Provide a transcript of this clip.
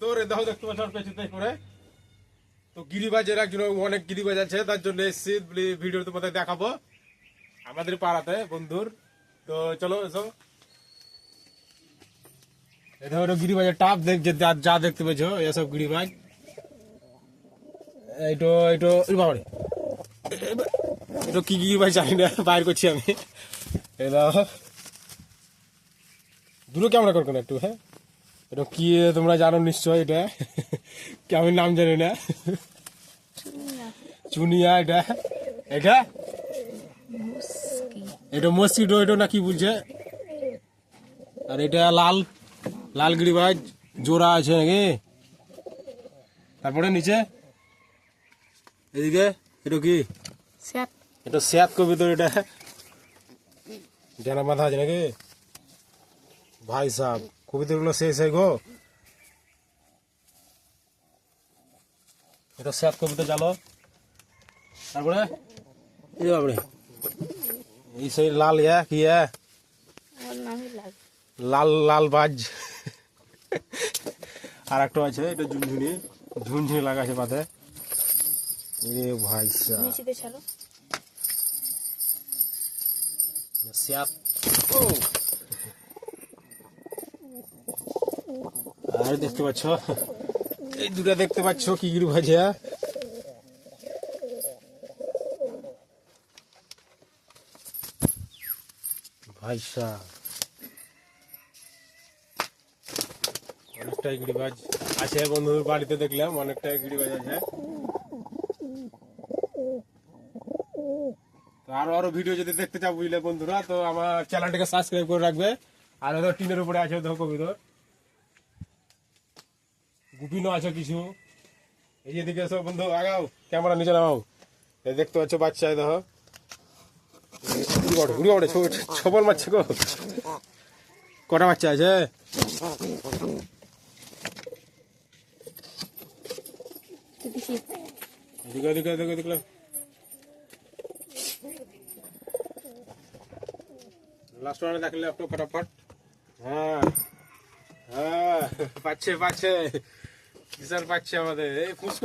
তোর দেখো দেখতে পাচ্ছ পেছনে করে। তো গিরিবাজের একজন অনেক গিরিবাজ আছে, তার জন্য এসছি। ভিডিও তোমাদের দেখাবো। আমাদের পাড়াতে, বন্ধুর। তো চলো, এসো। দেখো এটা গিরিবাজের টাপ দেখ, যে যা- দেখতে পেয়েছ, এসব গিরিবাজ। এইটো এইটো, এই বাবারে এটা কি গিরিবাজ জানি না, বাইর করছি আমি। দেখো দূরে ক্যামেরা করো না একটু হ্যাঁ? এটা কি তোমরা জানো নিশ্চয় এটা? কি আমি নাম জানি না? চুনিয়া এটা। এটা? এটা মস্কিটো এটা না কি বলছে? আর এটা লাল লাল গিরিবাজ জোড়া আছে নাকি? তারপরে নিচে? এদিকে? এটা কি? এটা স্যাত কবি তো এটা। জানা মাথা আছে নাকি? ভাই সাহেব। কবিতাগুলো শেষ হয়ে গো। এটা স্যাত কবিতা জানো তারপরে? এই বাবরে এই সেই লাল ইয়া কি ইয়া? লাল। লাল বাজ। আর একটা আছে এটা ঝুনঝুনি। ঝুনঝুনি লাগা আছে মাথায় এ ভাই সাহেব ও। আর দেখতে পাচ্ছ। এই দুটা দেখতে পাচ্ছ কি গিরি ভাজা ভাই অনেকটাই গিরিবাজ আছে বন্ধুর বাড়িতে দেখলাম, অনেকটাই গিরিবাজ আছে। তো আরও আরও ভিডিও যদি দেখতে চাও বুঝলে বন্ধুরা, তো আমার চ্যানেলটাকে সাবস্ক্রাইব করে রাখবে। আর ধর টিনের উপরে আছে দেখো কবিতর গুপিনও আছে কিছু? এই যে দিকে এসো বন্ধু আগাও ক্যামেরা নিচে এই দেখতে পাচ্ছ বাচ্চা দেখো। বাড়ে, ছো- ছবল মারছে গো। কটা বাচ্চা আছে? এদিকে এদিকে এদিকে এদিকে। লাস্ট ওয়ানে দেখলে একটু ফটাফট। হ্যাঁ হ্যাঁ পাচ্ছে পাচ্ছে। কিসার পাচ্ছে আমাদের এই ফুস